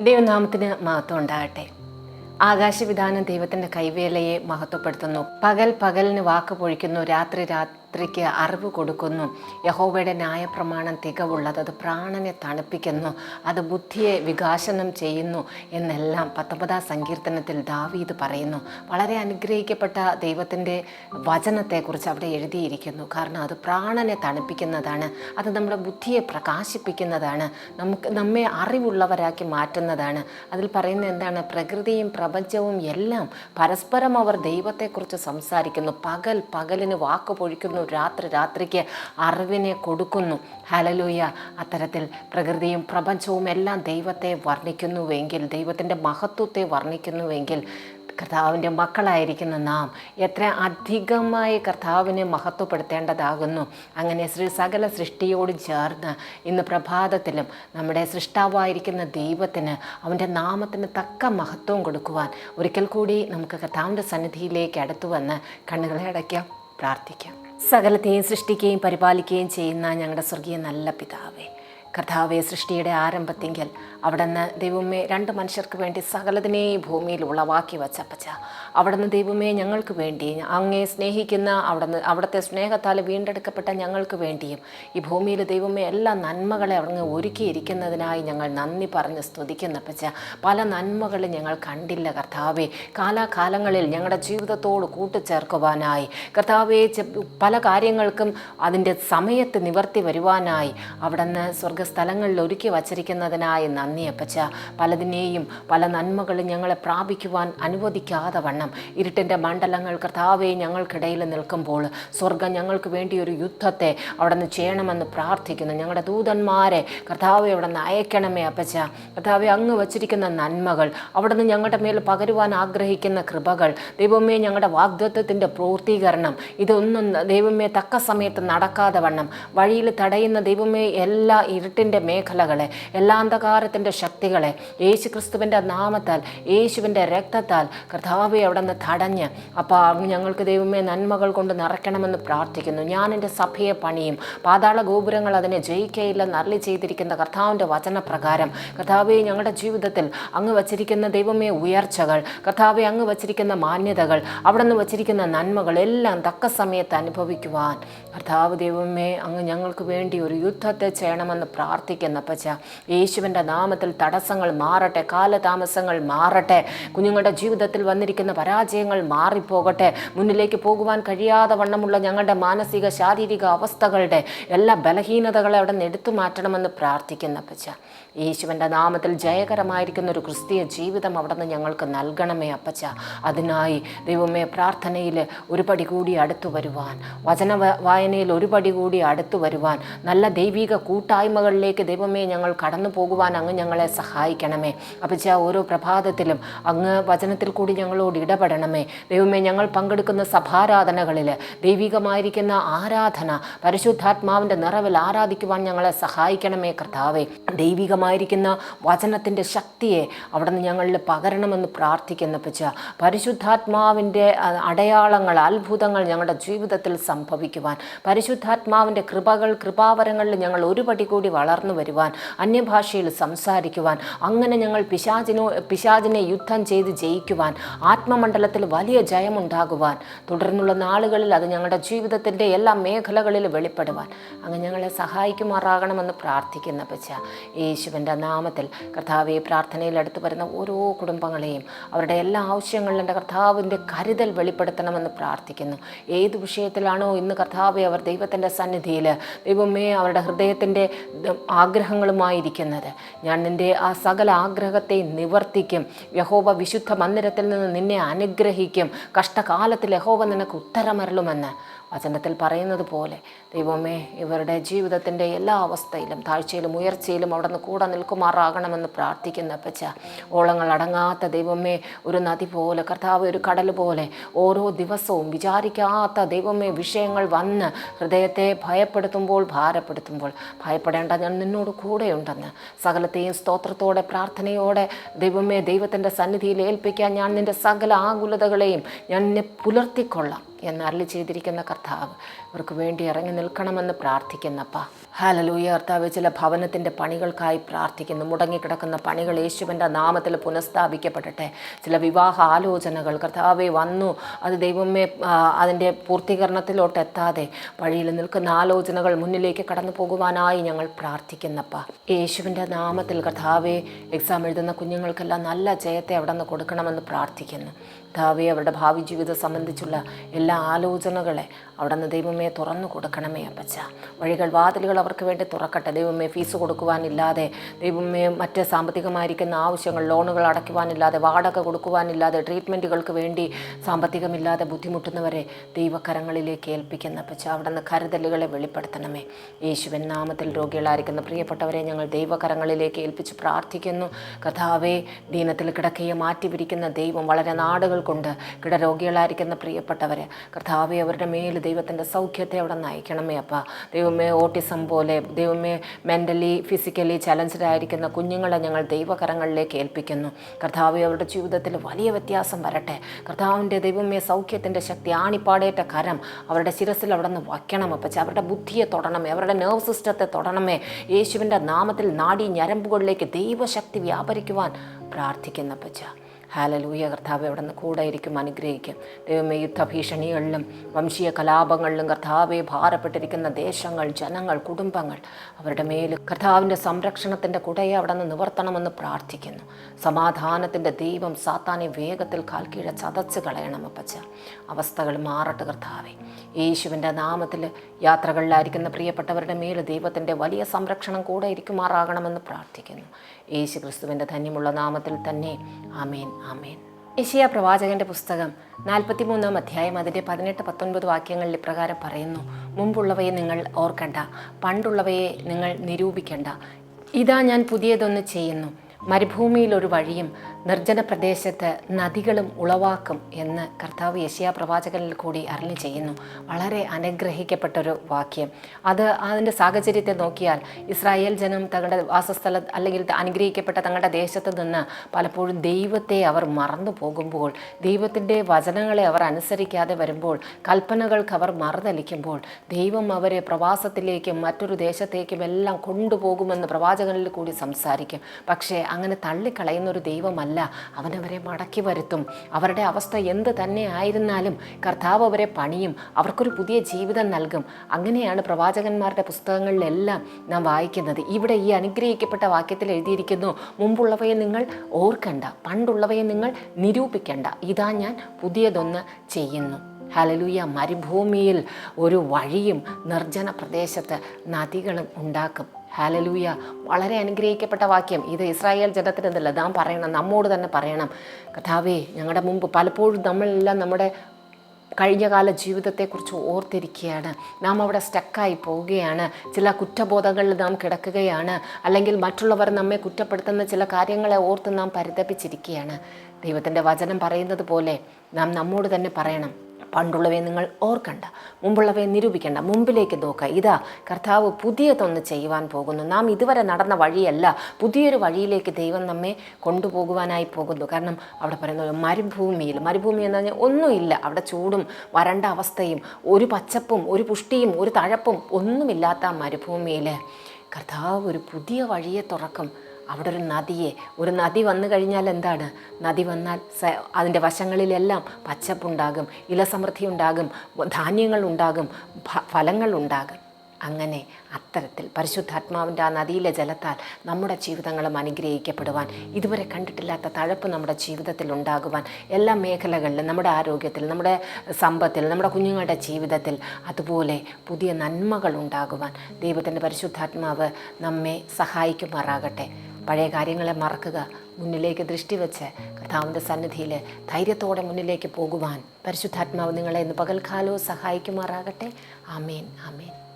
ദൈവനാമത്തിന് മഹത്വം ഉണ്ടാകട്ടെ. ആകാശവിധാനം ദൈവത്തിന്റെ കൈവേലയെ മഹത്വപ്പെടുത്തുന്നു. പകൽ പകലിന് വാക്ക് പൊഴിക്കുന്നു. രാത്രി രാത്രിക്ക് അറിവ് കൊടുക്കുന്നു. യഹോവയുടെ ന്യായപ്രമാണം തികവുള്ളത് അത് പ്രാണനെ തണുപ്പിക്കുന്നു. അത് ബുദ്ധിയെ വികാസനം ചെയ്യുന്നു എന്നെല്ലാം പത്തൊമ്പതാം സങ്കീർത്തനത്തിൽ ദാവീദ് പറയുന്നു. വളരെ അനുഗ്രഹിക്കപ്പെട്ട ദൈവത്തിന്റെ വചനത്തെക്കുറിച്ച് അവിടെ എഴുതിയിരിക്കുന്നു. കാരണം അത് പ്രാണനെ തണുപ്പിക്കുന്നതാണ്. അത് നമ്മുടെ ബുദ്ധിയെ പ്രകാശിപ്പിക്കുന്നതാണ്. നമുക്ക് നമ്മെ അറിവുള്ളവരാക്കി മാറ്റുന്നതാണ്. അതിൽ പറയുന്നത് എന്താണ്? പ്രകൃതിയും പ്രപഞ്ചവും എല്ലാം പരസ്പരം അവർ ദൈവത്തെക്കുറിച്ച് സംസാരിക്കുന്നു. പകൽ പകലിന് വാക്ക് പൊഴിക്കുന്നു രാത്രി രാത്രിക്ക് അറിവിനെ കൊടുക്കുന്നു. ഹലലൂയ അത്തരത്തിൽ പ്രകൃതിയും പ്രപഞ്ചവും എല്ലാം ദൈവത്തെ വർണിക്കുന്നുവെങ്കിൽ ദൈവത്തിന്റെ മഹത്വത്തെ വർണിക്കുന്നുവെങ്കിൽ കർത്താവിന്റെ മക്കളായിരിക്കുന്ന നാം എത്ര അധികമായി കർത്താവിനെ മഹത്വപ്പെടുത്തേണ്ടതാകുന്നു. അങ്ങനെ ശ്രീ സകല സൃഷ്ടിയോട് ചേർന്ന് ഇന്ന് പ്രഭാതത്തിലും നമ്മുടെ സൃഷ്ടാവായിരിക്കുന്ന ദൈവത്തിന് അവന്റെ നാമത്തിന് തക്ക മഹത്വം കൊടുക്കുവാൻ ഒരിക്കൽ കൂടി നമുക്ക് കർത്താവിന്റെ സന്നിധിയിലേക്ക് അടുത്തു വന്ന് കണ്ണുകളെ അടയ്ക്കാം പ്രാർത്ഥിക്കാം. സകലത്തെയും സൃഷ്ടിക്കുകയും പരിപാലിക്കുകയും ചെയ്യുന്ന ഞങ്ങളുടെ സ്വർഗീയ നല്ല പിതാവേ. കർത്താവെ സൃഷ്ടിയുടെ ആരംഭത്തെങ്കിൽ അവിടുന്ന് ദൈവമേ രണ്ട് മനുഷ്യർക്ക് വേണ്ടി സകലതിനെയും ഭൂമിയിൽ ഉളവാക്കി വച്ചപ്പച്ച അവിടുന്ന് ദൈവമേ ഞങ്ങൾക്ക് വേണ്ടി അങ്ങേ സ്നേഹിക്കുന്ന അവിടുന്ന് അവിടുത്തെ സ്നേഹത്താൽ വീണ്ടെടുക്കപ്പെട്ട ഞങ്ങൾക്ക് വേണ്ടിയും ഈ ഭൂമിയിൽ ദൈവമേ എല്ലാ നന്മകളെ അവിടുന്ന് ഒരുക്കിയിരിക്കുന്നതിനായി ഞങ്ങൾ നന്ദി പറഞ്ഞ് സ്തുതിക്കുന്നപ്പച്ച പല നന്മകളും ഞങ്ങൾ കണ്ടില്ല കർത്താവെ. കാലാകാലങ്ങളിൽ ഞങ്ങളുടെ ജീവിതത്തോട് കൂട്ടിച്ചേർക്കുവാനായി കർത്താവെ പല കാര്യങ്ങൾക്കും അതിന്റെ സമയത്ത് നിവർത്തി വരുവാനായി അവിടുന്ന് സ്വർഗസ്ഥലങ്ങളിൽ ഒരുക്കി വച്ചിരിക്കുന്നതിനായി നന്ദി അപ്പച്ച. പലതിനെയും പല നന്മകളും ഞങ്ങളെ പ്രാപിക്കുവാൻ അനുവദിക്കാതെ വണ്ണം. ഇരുട്ടിന്റെ മണ്ഡലങ്ങൾ കർത്താവെ ഞങ്ങൾക്കിടയിൽ നിൽക്കുമ്പോൾ സ്വർഗം ഞങ്ങൾക്ക് വേണ്ടി ഒരു യുദ്ധത്തെ അവിടെ നിന്ന് ചെയ്യണമെന്ന് പ്രാർത്ഥിക്കുന്നു. ഞങ്ങളുടെ ദൂതന്മാരെ കർത്താവെ അവിടെ നിന്ന് അയക്കണമേ അപ്പച്ച. കർത്താവെ അങ്ങ് വച്ചിരിക്കുന്ന നന്മകൾ അവിടെ നിന്ന് ഞങ്ങളുടെ മേൽ പകരുവാൻ ആഗ്രഹിക്കുന്ന കൃപകൾ ദൈവമേ ഞങ്ങളുടെ വാഗ്ദത്വത്തിന്റെ പൂർത്തീകരണം ഇതൊന്നും ദൈവമേ തക്ക സമയത്ത് നടക്കാതെ വണ്ണം. വഴിയിൽ തടയുന്ന ദൈവമേ എല്ലാ ഇരുട്ടിന്റെ മേഖലകളെ എല്ലാ അന്ധകാരത്തിന്റെ ശക്തികളെ യേശു ക്രിസ്തുവിന്റെ നാമത്താൽ യേശുവിന്റെ രക്തത്താൽ കർത്താവെ അവിടെ നിന്ന് തടഞ്ഞ് അപ്പോൾ ഞങ്ങൾക്ക് ദൈവമേ നന്മകൾ കൊണ്ട് നിറയ്ക്കണമെന്ന് പ്രാർത്ഥിക്കുന്നു. ഞാൻ എന്റെ സഭയെ പണിയും. പാതാള ഗോപുരങ്ങൾ അതിനെ ജയിക്കയില്ലെന്ന് അരളി ചെയ്തിരിക്കുന്ന കർത്താവിന്റെ വചനപ്രകാരം കർത്താവെ ഞങ്ങളുടെ ജീവിതത്തിൽ അങ്ങ് വച്ചിരിക്കുന്ന ദൈവമേ ഉയർച്ചകൾ കർത്താവെ അങ്ങ് വച്ചിരിക്കുന്ന മാന്യതകൾ അവിടെ നിന്ന് വച്ചിരിക്കുന്ന നന്മകൾ എല്ലാം തക്ക സമയത്ത് അനുഭവിക്കുവാൻ. കർത്താവ് ദൈവമേ അങ്ങ് ഞങ്ങൾക്ക് വേണ്ടി ഒരു യുദ്ധത്തെ ചെയ്യണമെന്ന് പ്രാർത്ഥിക്കുന്ന പച്ച യേശുവിന്റെ നാമത്തിൽ തടസ്സങ്ങൾ മാറട്ടെ കാലതാമസങ്ങൾ മാറട്ടെ കുഞ്ഞുങ്ങളുടെ ജീവിതത്തിൽ വന്നിരിക്കുന്ന പരാജയങ്ങൾ മാറിപ്പോകട്ടെ മുന്നിലേക്ക് പോകുവാൻ കഴിയാതെ വണ്ണമുള്ള ഞങ്ങളുടെ മാനസിക ശാരീരിക അവസ്ഥകളുടെ എല്ലാ ബലഹീനതകളെ അവിടെ നിന്ന് എടുത്തു മാറ്റണമെന്ന് പ്രാർത്ഥിക്കുന്ന അപ്പച്ച യേശുവിന്റെ നാമത്തിൽ ജയകരമായിരിക്കുന്ന ഒരു ക്രിസ്തീയ ജീവിതം അവിടെ നിന്ന് ഞങ്ങൾക്ക് നൽകണമേ അപ്പച്ച അതിനായി ദൈവമേ പ്രാർത്ഥനയിൽ ഒരു പടി കൂടി അടുത്തു വരുവാൻ വചന വായനയിൽ ഒരു പടി കൂടി അടുത്തു വരുവാൻ നല്ല ദൈവിക കൂട്ടായ്മകളിലേക്ക് ദൈവമേ ഞങ്ങൾ കടന്നു പോകുവാൻ അങ്ങ് ഞങ്ങളെ സഹായിക്കണമേ. അപ്പച്ച ഓരോ പ്രഭാതത്തിലും അങ്ങ് വചനത്തിൽ കൂടി ഞങ്ങളോട് ഇടപെടണമേ. ദൈവമേ ഞങ്ങൾ പങ്കെടുക്കുന്ന സഭാരാധനകളിൽ ദൈവികമായിരിക്കുന്ന ആരാധന പരിശുദ്ധാത്മാവിന്റെ നിറവിൽ ആരാധിക്കുവാൻ ഞങ്ങളെ സഹായിക്കണമേ കർത്താവേ. ദൈവികമായിരിക്കുന്ന വചനത്തിന്റെ ശക്തിയെ അവിടുന്ന് ഞങ്ങളിൽ പകരണമെന്ന് പ്രാർത്ഥിക്കുന്ന പച്ച പരിശുദ്ധാത്മാവിന്റെ അടയാളങ്ങൾ അത്ഭുതങ്ങൾ ഞങ്ങളുടെ ജീവിതത്തിൽ സംഭവിക്കുവാൻ പരിശുദ്ധാത്മാവിന്റെ കൃപകൾ കൃപാവരങ്ങളിൽ ഞങ്ങൾ ഒരു പടി കൂടി വളർന്നു വരുവാൻ അന്യഭാഷയിൽ സംസാരിക്കുവാൻ അങ്ങനെ ഞങ്ങൾ പിശാചിനോ പിശാചിനെ യുദ്ധം ചെയ്ത് ജയിക്കുവാൻ ആത്മമണ്ഡലത്തിൽ വലിയ ജയമുണ്ടാകുവാൻ തുടർന്നുള്ള നാളുകളിൽ അത് ഞങ്ങളുടെ ജീവിതത്തിന്റെ എല്ലാ മേഖലകളിലും വെളിപ്പെടുവാൻ. അങ്ങ് ഞങ്ങളെ സഹായിക്കുമാറാകണമെന്ന് പ്രാർത്ഥിക്കുന്ന പച്ച യേശുവിന്റെ നാമത്തിൽ കർത്താവെ പ്രാർത്ഥനയിൽ അടുത്ത് വരുന്ന ഓരോ കുടുംബങ്ങളെയും അവരുടെ എല്ലാ ആവശ്യങ്ങളിലും എന്റെ കർത്താവിന്റെ കരുതൽ വെളിപ്പെടുത്തണമെന്ന് പ്രാർത്ഥിക്കുന്നു. ഏത് വിഷയത്തിലാണോ ഇന്ന് കർത്താവെ അവർ ദൈവത്തിന്റെ സന്നിധിയിൽ ദൈവമേ അവരുടെ ഹൃദയത്തിന്റെ ആഗ്രഹങ്ങളുമായിരിക്കുന്നത്. ഞാൻ നിന്റെ ആ സകല ആഗ്രഹത്തെ നിവർത്തിക്കും. യഹോവ വിശുദ്ധ മന്ദിരത്തിൽ നിന്ന് നിന്നെ അനുഗ്രഹിക്കും. കഷ്ടകാലത്തിൽ യഹോവ നിനക്ക് ഉത്തരമരളുമെന്ന്. വചനത്തിൽ പറയുന്നത് പോലെ ദൈവമേ ഇവരുടെ ജീവിതത്തിന്റെ എല്ലാ അവസ്ഥയിലും താഴ്ചയിലും ഉയർച്ചയിലും അവിടെ നിന്ന് കൂടെ നിൽക്കുമാറാകണമെന്ന് പ്രാർത്ഥിക്കുന്ന പച്ച ഓളങ്ങൾ അടങ്ങാത്ത ദൈവമേ ഒരു നദി പോലെ കർത്താവ് ഒരു കടൽ പോലെ ഓരോ ദിവസവും വിചാരിക്കാത്ത ദൈവമേ വിഷയങ്ങൾ വന്ന് ഹൃദയത്തെ ഭയപ്പെടുത്തുമ്പോൾ ഭാരപ്പെടുത്തുമ്പോൾ ഭയപ്പെടേണ്ട ഞാൻ നിന്നോട് കൂടെയുണ്ടെന്ന്. സകലത്തെയും സ്തോത്രത്തോടെ പ്രാർത്ഥനയോടെ ദൈവമേ ദൈവത്തിന്റെ സന്നിധിയിൽ ഏൽപ്പിക്കാൻ ഞാൻ നിന്റെ സകല ആകുലതകളെയും ഞാൻ നിന്നെ പുലർത്തിക്കൊള്ളാം. എന്ന് അരളി ചെയ്തിരിക്കുന്ന കർത്താവ്. ഇവർക്ക് വേണ്ടി ഇറങ്ങി നിൽക്കണമെന്ന് പ്രാർത്ഥിക്കുന്നപ്പ. ഹാലലൂയ കർത്താവ് ചില ഭവനത്തിന്റെ പണികൾക്കായി പ്രാർത്ഥിക്കുന്നു. മുടങ്ങിക്കിടക്കുന്ന പണികൾ യേശുവിന്റെ നാമത്തിൽ പുനഃസ്ഥാപിക്കപ്പെടട്ടെ. ചില വിവാഹ ആലോചനകൾ കർത്താവെ വന്നു. അത് ദൈവമേ അതിന്റെ പൂർത്തീകരണത്തിലോട്ട് എത്താതെ വഴിയിൽ നിൽക്കുന്ന ആലോചനകൾ മുന്നിലേക്ക് കടന്നു പോകുവാനായി ഞങ്ങൾ പ്രാർത്ഥിക്കുന്നപ്പ. യേശുവിന്റെ നാമത്തിൽ കർത്താവെ എക്സാം എഴുതുന്ന കുഞ്ഞുങ്ങൾക്കെല്ലാം നല്ല ജയത്തെ അവിടെ നിന്ന് കൊടുക്കണമെന്ന് പ്രാർത്ഥിക്കുന്നു. കർത്താവെ അവരുടെ ഭാവി ജീവിതം സംബന്ധിച്ചുള്ള എല്ലാ ആലോചനകളെ അവിടെ നിന്ന് ദൈവമേ തുറന്നു കൊടുക്കണമേ അപ്പച്ച. വഴികൾ വാതിലുകൾ അവർക്ക് വേണ്ടി തുറക്കട്ടെ. ദൈവമേ ഫീസ് കൊടുക്കുവാനില്ലാതെ ദൈവമേ മറ്റ് സാമ്പത്തികമായിരിക്കുന്ന ആവശ്യങ്ങൾ ലോണുകൾ അടയ്ക്കുവാനില്ലാതെ വാടക കൊടുക്കുവാനില്ലാതെ ട്രീറ്റ്മെന്റുകൾക്ക് വേണ്ടി സാമ്പത്തികമില്ലാതെ ബുദ്ധിമുട്ടുന്നവരെ ദൈവകരങ്ങളിലേക്ക് ഏൽപ്പിക്കുന്ന അപ്പച്ച. അവിടെ നിന്ന് കരുതലുകളെ വെളിപ്പെടുത്തണമേ. യേശുവൻ നാമത്തിൽ രോഗികളായിരിക്കുന്ന പ്രിയപ്പെട്ടവരെ ഞങ്ങൾ ദൈവകരങ്ങളിലേക്ക് ഏൽപ്പിച്ച് പ്രാർത്ഥിക്കുന്നു. കഥാവേ ദീനത്തിൽ കിടക്കയെ മാറ്റിവിരിക്കുന്ന ദൈവം വളരെ നാടുകൾ കൊണ്ട് കിടരോഗികളായിരിക്കുന്ന പ്രിയപ്പെട്ടവരെ കർത്താവെ അവരുടെ മേൽ ദൈവത്തിന്റെ സൗഖ്യത്തെ അവിടെ നയിക്കണമേ അപ്പ. ദൈവമേ ഓട്ടിസം പോലെ ദൈവമേ മെന്റലി ഫിസിക്കലി ചലഞ്ചഡ് ആയിരിക്കുന്ന കുഞ്ഞുങ്ങളെ ഞങ്ങൾ ദൈവകരങ്ങളിലേക്ക് ഏൽപ്പിക്കുന്നു. കർത്താവ് അവരുടെ ജീവിതത്തിൽ വലിയ വ്യത്യാസം വരട്ടെ. കർത്താവിന്റെ ദൈവമേ സൗഖ്യത്തിന്റെ ശക്തി ആണിപ്പാടേറ്റ കരം അവരുടെ ശിരസിൽ അവിടെ നിന്ന് വയ്ക്കണം അപ്പച്ച. അവരുടെ ബുദ്ധിയെ തൊടണമേ അവരുടെ നെർവ് സിസ്റ്റത്തെ തൊടണമേ. യേശുവിന്റെ നാമത്തിൽ നാടി ഞരമ്പുകളിലേക്ക് ദൈവശക്തി വ്യാപരിക്കുവാൻ പ്രാർത്ഥിക്കുന്നപ്പച്ച ഹാലലൂയ കർത്താവ് അവിടെ നിന്ന് കൂടെ ഇരിക്കും അനുഗ്രഹിക്കും. ദൈവമേ യുദ്ധഭീഷണികളിലും വംശീയ കലാപങ്ങളിലും കർത്താവെ ഭാരപ്പെട്ടിരിക്കുന്ന ദേശങ്ങൾ ജനങ്ങൾ കുടുംബങ്ങൾ അവരുടെ മേൽ കർത്താവിന്റെ സംരക്ഷണത്തിന്റെ കുടയെ അവിടെ നിന്ന് നിവർത്തണമെന്ന് പ്രാർത്ഥിക്കുന്നു. സമാധാനത്തിന്റെ ദൈവം സാത്താനെ വേഗത്തിൽ കാൽക്കീഴ ചതച്ച് കളയണം അപ്പച്ച. അവസ്ഥകൾ മാറട്ടെ കർത്താവെ. യേശുവിന്റെ നാമത്തിൽ യാത്രകളിലായിരിക്കുന്ന പ്രിയപ്പെട്ടവരുടെ മേൽ ദൈവത്തിന്റെ വലിയ സംരക്ഷണം കൂടെ ഇരിക്കുമാറാകണമെന്ന് പ്രാർത്ഥിക്കുന്നു. യേശു ക്രിസ്തുവിന്റെ ധന്യമുള്ള നാമത്തിൽ തന്നെ. ആമേൻ. ആമേൻ. യശിയ പ്രവാചകന്റെ പുസ്തകം നാൽപ്പത്തിമൂന്നാം അധ്യായം അതിന്റെ പതിനെട്ട് പത്തൊൻപത് വാക്യങ്ങളിൽ ഇപ്രകാരം പറയുന്നു. മുമ്പുള്ളവയെ നിങ്ങൾ ഓർക്കണ്ട പണ്ടുള്ളവയെ നിങ്ങൾ നിരൂപിക്കണ്ട. ഇതാ ഞാൻ പുതിയതൊന്ന് ചെയ്യുന്നു. മരുഭൂമിയിൽ ഒരു വഴിയും നിർജന പ്രദേശത്ത് നദികളും ഉളവാക്കും എന്ന് കർത്താവ് യശയാ പ്രവാചകനിൽ കൂടി അരളി ചെയ്യുന്നു. വളരെ അനുഗ്രഹിക്കപ്പെട്ടൊരു വാക്യം. അത് അതിന്റെ സാഹചര്യത്തെ നോക്കിയാൽ ഇസ്രായേൽ ജനം തങ്ങളുടെ വാസസ്ഥല അല്ലെങ്കിൽ അനുഗ്രഹിക്കപ്പെട്ട തങ്ങളുടെ ദേശത്ത് നിന്ന് പലപ്പോഴും ദൈവത്തെ അവർ മറന്നു പോകുമ്പോൾ ദൈവത്തിന്റെ വചനങ്ങളെ അവർ അനുസരിക്കാതെ വരുമ്പോൾ കൽപ്പനകൾക്ക് അവർ മറുതലിക്കുമ്പോൾ ദൈവം അവരെ പ്രവാസത്തിലേക്കും മറ്റൊരു ദേശത്തേക്കും എല്ലാം കൊണ്ടുപോകുമെന്ന് പ്രവാചകനിൽ കൂടി സംസാരിക്കും. പക്ഷേ അങ്ങനെ തള്ളിക്കളയുന്ന ഒരു ദൈവമല്ല അവനവരെ മടക്കി വരുത്തും. അവരുടെ അവസ്ഥ എന്ത് തന്നെ ആയിരുന്നാലും കർത്താവ് അവരെ പണിയും. അവർക്കൊരു പുതിയ ജീവിതം നൽകും. അങ്ങനെയാണ് പ്രവാചകന്മാരുടെ പുസ്തകങ്ങളിലെല്ലാം നാം വായിക്കുന്നത്. ഇവിടെ ഈ അനുഗ്രഹിക്കപ്പെട്ട വാക്യത്തിൽ എഴുതിയിരിക്കുന്നു മുമ്പുള്ളവയെ നിങ്ങൾ ഓർക്കണ്ട. പണ്ടുള്ളവയെ നിങ്ങൾ നിരൂപിക്കണ്ട. ഇതാ ഞാൻ പുതിയതൊന്ന് ചെയ്യുന്നു. ഹലലൂയ മരുഭൂമിയിൽ ഒരു വഴിയും നിർജന പ്രദേശത്ത് നദികളും ഉണ്ടാക്കും. ഹാലലൂയ വളരെ അനുഗ്രഹിക്കപ്പെട്ട വാക്യം. ഇത് ഇസ്രായേൽ ജനത്തിനെന്നല്ല നാം പറയണം നമ്മോട് തന്നെ പറയണം. കഥാവേ ഞങ്ങളുടെ മുമ്പ് പലപ്പോഴും നമ്മളെല്ലാം നമ്മുടെ കഴിഞ്ഞകാല ജീവിതത്തെക്കുറിച്ച് ഓർത്തിരിക്കുകയാണ് നാം അവിടെ സ്റ്റക്കായി പോവുകയാണ്. ചില കുറ്റബോധങ്ങളിൽ നാം കിടക്കുകയാണ്. അല്ലെങ്കിൽ മറ്റുള്ളവർ നമ്മെ കുറ്റപ്പെടുത്തുന്ന ചില കാര്യങ്ങളെ ഓർത്ത് നാം പരിതപിച്ചിരിക്കുകയാണ് ദൈവത്തിന്റെ വചനം പറയുന്നത് പോലെ നാം നമ്മോട് തന്നെ പറയണം. പണ്ടുള്ളവയെ നിങ്ങൾ ഓർക്കണ്ട മുമ്പുള്ളവയെ നിരൂപിക്കണ്ട മുമ്പിലേക്ക് നോക്കുക. ഇതാ കർത്താവ് പുതിയതൊന്ന് ചെയ്യുവാൻ പോകുന്നു. നാം ഇതുവരെ നടന്ന വഴിയല്ല പുതിയൊരു വഴിയിലേക്ക് ദൈവം നമ്മെ കൊണ്ടുപോകുവാനായി പോകുന്നു. കാരണം അവിടെ പറയുന്നത് മരുഭൂമിയിൽ മരുഭൂമി എന്ന് പറഞ്ഞാൽ ഒന്നുമില്ല. അവിടെ ചൂടും വരണ്ട അവസ്ഥയും ഒരു പച്ചപ്പും ഒരു പുഷ്ടിയും ഒരു തഴപ്പും ഒന്നുമില്ലാത്ത മരുഭൂമിയിൽ കർത്താവ് ഒരു പുതിയ വഴിയെ തുറക്കും. അവിടെ ഒരു നദിയെ. ഒരു നദി വന്നു കഴിഞ്ഞാൽ എന്താണ്? നദി വന്നാൽ അതിന്റെ വശങ്ങളിലെല്ലാം പച്ചപ്പുണ്ടാകും ഇലസമൃദ്ധി ഉണ്ടാകും ധാന്യങ്ങൾ ഉണ്ടാകും ഫലങ്ങൾ ഉണ്ടാകും. അങ്ങനെ അത്തരത്തിൽ പരിശുദ്ധാത്മാവിന്റെ ആ നദിയിലെ ജലത്താൽ നമ്മുടെ ജീവിതങ്ങളും അനുഗ്രഹിക്കപ്പെടുവാൻ ഇതുവരെ കണ്ടിട്ടില്ലാത്ത തഴപ്പ് നമ്മുടെ ജീവിതത്തിൽ ഉണ്ടാകുവാൻ എല്ലാ മേഖലകളിലും നമ്മുടെ ആരോഗ്യത്തിൽ നമ്മുടെ സമ്പത്തിൽ നമ്മുടെ കുഞ്ഞുങ്ങളുടെ ജീവിതത്തിൽ അതുപോലെ പുതിയ നന്മകൾ ഉണ്ടാകുവാൻ ദൈവത്തിന്റെ പരിശുദ്ധാത്മാവ് നമ്മെ സഹായിക്കുമാറാകട്ടെ. പഴയ കാര്യങ്ങളെ മറക്കുക മുന്നിലേക്ക് ദൃഷ്ടി വെച്ച് കർത്താവിന്റെ സന്നിധിയിൽ ധൈര്യത്തോടെ മുന്നിലേക്ക് പോകുവാൻ പരിശുദ്ധാത്മാവ് നിങ്ങളെ ഇന്ന് പകൽക്കാലവും സഹായിക്കുമാറാകട്ടെ. ആമേൻ ആമേൻ.